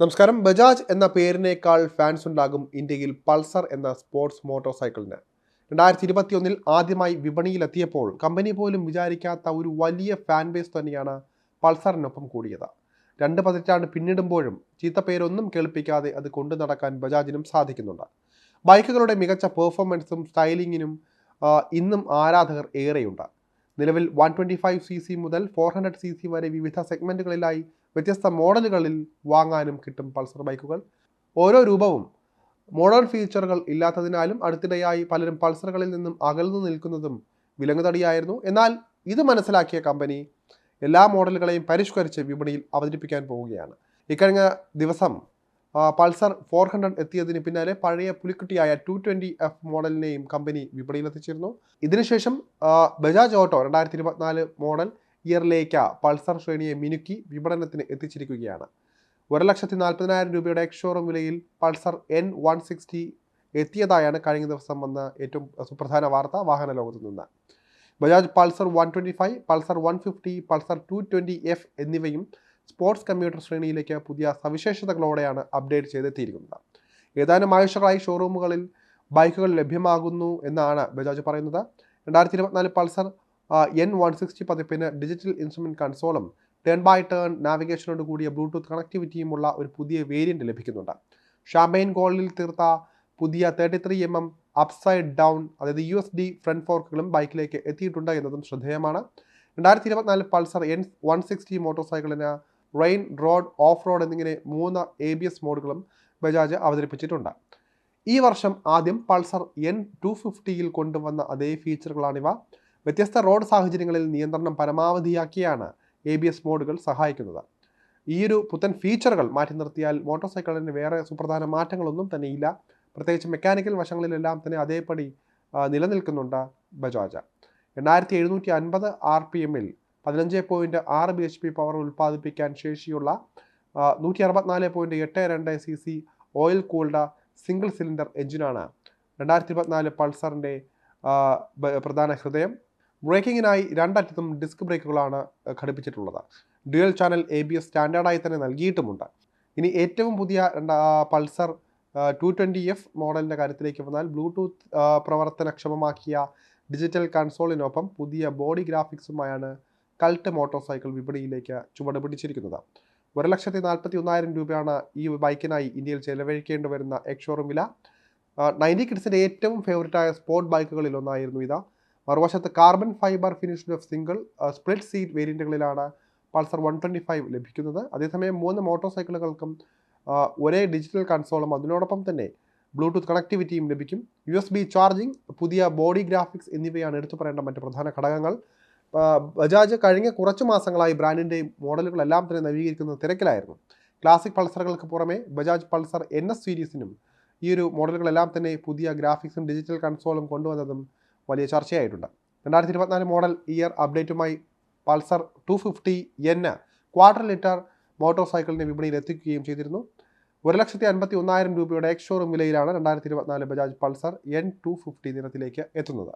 നമസ്കാരം. ബജാജ് എന്ന പേരിനേക്കാൾ ഫാൻസ് ഉണ്ടാകും ഇന്ത്യയിൽ പൾസർ എന്ന സ്പോർട്സ് മോട്ടോർ സൈക്കിളിന് രണ്ടായിരത്തി ഇരുപത്തിയൊന്നിൽ ആദ്യമായി വിപണിയിലെത്തിയപ്പോൾ കമ്പനി പോലും വിചാരിക്കാത്ത ഒരു വലിയ ഫാൻ ബേസ് തന്നെയാണ് പൾസറിനൊപ്പം കൂടിയത്. രണ്ട് പതിറ്റാണ്ട് പിന്നിടുമ്പോഴും ചീത്തപ്പേരൊന്നും കേൾപ്പിക്കാതെ അത് കൊണ്ടു നടക്കാൻ ബജാജിനും സാധിക്കുന്നുണ്ട്. ബൈക്കുകളുടെ മികച്ച പെർഫോമൻസും സ്റ്റൈലിങ്ങിനും ഇന്നും ആരാധകർ ഏറെയുണ്ട്. നിലവിൽ one twenty five C C മുതൽ ഫോർ ഹൺഡ്രഡ് സി സി വരെ വിവിധ സെഗ്മെന്റുകളിലായി വ്യത്യസ്ത മോഡലുകളിൽ വാങ്ങാനും കിട്ടും പൾസർ ബൈക്കുകൾ. ഓരോ രൂപവും മോഡേൺ ഫീച്ചറുകൾ ഇല്ലാത്തതിനാലും അടുത്തിടെയായി പലരും പൾസറുകളിൽ നിന്നും അകന്നു നിൽക്കുന്നതും വിലങ്ങുതടിയായിരുന്നു. എന്നാൽ ഇത് മനസ്സിലാക്കിയ കമ്പനി എല്ലാ മോഡലുകളെയും പരിഷ്കരിച്ച് വിപണിയിൽ അവതരിപ്പിക്കാൻ പോവുകയാണ്. ഇക്കഴിഞ്ഞ ദിവസം പൾസർ ഫോർ ഹൺഡ്രഡ് എത്തിയതിന് പിന്നാലെ പഴയ പുലിക്കുട്ടിയായ ടു ട്വന്റി എഫ് മോഡലിനെയും കമ്പനി വിപണിയിലെത്തിച്ചിരുന്നു. ഇതിനുശേഷം ബജാജ് ഓട്ടോ രണ്ടായിരത്തി ഇരുപത്തിനാല് മോഡൽ ഇയറിലേക്ക് പൾസർ ശ്രേണിയെ മിനുക്കി വിപണനത്തിന് എത്തിച്ചിരിക്കുകയാണ്. ഒരു ലക്ഷത്തി നാൽപ്പതിനായിരം രൂപയുടെ എക്സ്ഷോറൂം വിലയിൽ പൾസർ എൻ വൺ സിക്സ്റ്റി എത്തിയതായാണ് കഴിഞ്ഞ ദിവസം വന്ന ഏറ്റവും സുപ്രധാന വാർത്ത വാഹന ലോകത്തു നിന്ന്. Bajaj Pulsar one twenty five Pulsar one fifty Pulsar two twenty F എന്നിവയും സ്പോർട്സ് കമ്പ്യൂട്ടർ ശ്രേണിയിലേക്ക് പുതിയ സവിശേഷതകളോടെയാണ് അപ്ഡേറ്റ് ചെയ്തെത്തിയിരിക്കുന്നത്. ഏതാനും ആഴ്ചകളായി ഷോറൂമുകളിൽ ബൈക്കുകൾ ലഭ്യമാകുന്നു എന്നാണ് ബജാജ് പറയുന്നത്. രണ്ടായിരത്തി ഇരുപത്തിനാല് പൾസർ എൻ വൺ സിക്സ്റ്റി പതിപ്പിന് ഡിജിറ്റൽ ഇൻസ്ട്രുമെന്റ് കൺസോളും ടേൺ ബൈ ടേൺ നാവിഗേഷനോട് കൂടിയ ബ്ലൂടൂത്ത് കണക്ടിവിറ്റിയുമുള്ള ഒരു പുതിയ വേരിയന്റ് ലഭിക്കുന്നുണ്ട്. ഷാമ്പയിൻ ഗോൾഡിൽ തീർത്ത പുതിയ thirty three M M upside down അതായത് യു എസ് ഡി ഫ്രണ്ട് ഫോർക്കുകളും ബൈക്കിലേക്ക് എത്തിയിട്ടുണ്ട് എന്നതും ശ്രദ്ധേയമാണ്. രണ്ടായിരത്തി ഇരുപത്തിനാല് Pulsar N one sixty motor സൈക്കിളിന് റെയിൻ റോഡ് ഓഫ് റോഡ് എന്നിങ്ങനെ മൂന്ന് എ ബി എസ് മോഡുകളും ബജാജ് അവതരിപ്പിച്ചിട്ടുണ്ട്. ഈ വർഷം ആദ്യം പൾസർ എൻ ടു ഫിഫ്റ്റിയിൽ കൊണ്ടുവന്ന അതേ ഫീച്ചറുകളാണിവ വ്യത്യസ്ത റോഡ് സാഹചര്യങ്ങളിൽ നിയന്ത്രണം പരമാവധിയാക്കിയാണ് എ ബി എസ് മോഡുകൾ സഹായിക്കുന്നത്. ഈ ഒരു പുത്തൻ ഫീച്ചറുകൾ മാറ്റി നിർത്തിയാൽ മോട്ടോർ സൈക്കിളിന് വേറെ സുപ്രധാന മാറ്റങ്ങളൊന്നും തന്നെ ഇല്ല. പ്രത്യേകിച്ച് മെക്കാനിക്കൽ വശങ്ങളിലെല്ലാം തന്നെ അതേപടി നിലനിൽക്കുന്നുണ്ട് ബജാജ്. എണ്ണായിരത്തി എഴുന്നൂറ്റി അൻപത് ആർ പി എമ്മിൽ പതിനഞ്ച് പോയിന്റ് ആറ് ബി എച്ച് പി പവർ ഉൽപ്പാദിപ്പിക്കാൻ ശേഷിയുള്ള നൂറ്റി അറുപത്തിനാല് പോയിന്റ് എട്ട് രണ്ട് C C oil cooled single cylinder എഞ്ചിനാണ് രണ്ടായിരത്തി ഇരുപത്തിനാല് പൾസറിന്റെ പ്രധാന ഹൃദയം. ബ്രേക്കിങ്ങിനായി രണ്ടറ്റത്തും ഡിസ്ക് ബ്രേക്കുകളാണ് ഘടിപ്പിച്ചിട്ടുള്ളത്. Dual channel A B S സ്റ്റാൻഡേർഡായി തന്നെ നൽകിയിട്ടുമുണ്ട്. ഇനി ഏറ്റവും പുതിയ പൾസർ ടു ട്വന്റി എഫ് മോഡലിന്റെ കാര്യത്തിലേക്ക് വന്നാൽ ബ്ലൂടൂത്ത് പ്രവർത്തനക്ഷമമാക്കിയ ഡിജിറ്റൽ കൺസോളിനൊപ്പം പുതിയ ബോഡി ഗ്രാഫിക്സുമായാണ് കൾട്ട് മോട്ടോർ സൈക്കിൾ വിപണിയിലേക്ക് ചുവട് പിടിച്ചിരിക്കുന്നത് ഒരു ലക്ഷത്തി നാൽപ്പത്തി ഒന്നായിരം രൂപയാണ് ഈ ബൈക്കിനായി ഇന്ത്യയിൽ ചെലവഴിക്കേണ്ടി വരുന്ന എക്ഷോറും വില. നയന്റി കിഡ്സിന്റെ ഏറ്റവും ഫേവററ്റായ സ്പോർട്ട് ബൈക്കുകളിൽ ഒന്നായിരുന്നു ഇത്. മറുവശത്ത് carbon fibre finished single split seat വേരിയന്റുകളിലാണ് Pulsar one twenty five ലഭിക്കുന്നത്. അതേസമയം മൂന്ന് മോട്ടോർ സൈക്കിളുകൾക്കും ഒരേ ഡിജിറ്റൽ കൺസോളും അതിനോടൊപ്പം തന്നെ ബ്ലൂടൂത്ത് കണക്ടിവിറ്റിയും ലഭിക്കും. യു എസ് ബി ചാർജിംഗ് പുതിയ ബോഡി ഗ്രാഫിക്സ് എന്നിവയാണ് എടുത്തു പറയേണ്ട മറ്റ് പ്രധാന ഘടകങ്ങൾ. ബജാജ് കഴിഞ്ഞ കുറച്ച് മാസങ്ങളായി ബ്രാൻഡിന്റെ മോഡലുകളെല്ലാം തന്നെ നവീകരിക്കുന്ന തിരക്കിലായിരുന്നു. ക്ലാസിക് പൾസറുകൾക്ക് പുറമെ ബജാജ് പൾസർ എൻ എസ് സീരീസിനും ഈ ഒരു മോഡലുകളെല്ലാം തന്നെ പുതിയ ഗ്രാഫിക്സും ഡിജിറ്റൽ കൺസോളും കൊണ്ടുവന്നതും വലിയ ചർച്ചയായിട്ടുണ്ട്. രണ്ടായിരത്തി ഇരുപത്തിനാല് model year അപ്ഡേറ്റുമായി Pulsar two fifty N quarter litre motor സൈക്കിളിനെ വിപണിയിൽ എത്തിക്കുകയും ചെയ്തിരുന്നു. ഒരു ലക്ഷത്തി അൻപത്തി ഒന്നായിരം രൂപയുടെ എക്സ് ഷോറൂം വിലയിലാണ് രണ്ടായിരത്തി ഇരുപത്തിനാല് Bajaj Pulsar N two fifty നിരത്തിലേക്ക് എത്തുന്നത്.